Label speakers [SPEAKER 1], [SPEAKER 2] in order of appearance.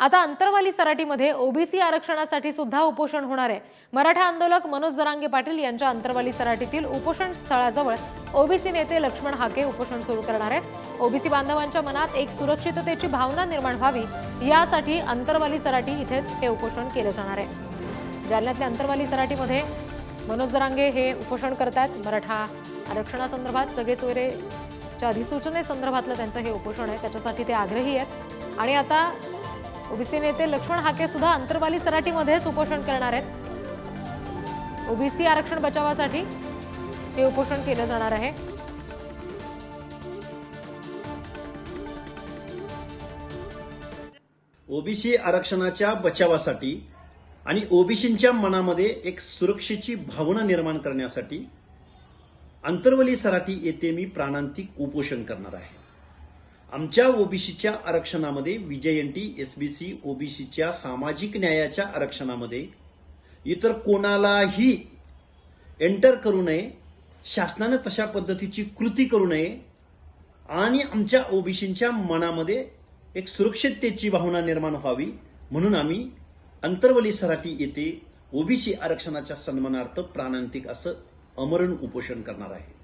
[SPEAKER 1] आता अंतरवाली सराटीमध्ये ओबीसी आरक्षणासाठी सुद्धा उपोषण होणार आहे. मराठा आंदोलक मनोज जरांगे पाटील यांच्या अंतरवाली सराटीतील उपोषण स्थळाजवळ ओबीसी नेते लक्ष्मण हाके उपोषण सुरू करणार आहेत. ओबीसी बांधवांच्या मनात एक सुरक्षिततेची भावना निर्माण व्हावी यासाठी अंतरवाली सराटी इथेच हे उपोषण केलं जाणार आहे. जालन्यातल्या अंतरवाली सराटीमध्ये मनोज जरांगे हे उपोषण करतात मराठा आरक्षणासंदर्भात सगळे सोयरेच्या अधिसूचनेसंदर्भातलं त्यांचं हे उपोषण आहे. त्याच्यासाठी ते आग्रही आहेत. आणि आता ओबीसी नेते लक्ष्मण हाके सुद्धा अंतरवाली सराटीमध्येच उपोषण करणार आहेत. ओबीसी आरक्षण बचावासाठी हे उपोषण केलं जाणार आहे.
[SPEAKER 2] ओबीसी आरक्षणाच्या बचावासाठी आणि ओबीसींच्या मनामध्ये एक सुरक्षेची भावना निर्माण करण्यासाठी अंतरवली सराटी येथे मी प्राणांतिक उपोषण करणार आहे. आमच्या ओबीसीच्या आरक्षणामध्ये विजयंटी एसबीसी ओबीसीच्या सामाजिक न्यायाच्या आरक्षणामध्ये इतर कोणालाही एंटर करू नये शासनानं तशा पद्धतीची कृती करू नये आणि आमच्या ओबीसींच्या मनामध्ये एक सुरक्षिततेची भावना निर्माण व्हावी म्हणून आम्ही अंतरवली सराटी येथे ओबीसी आरक्षणाच्या सन्मानार्थ प्राणांतिक असं अमरण उपोषण करणार आहे.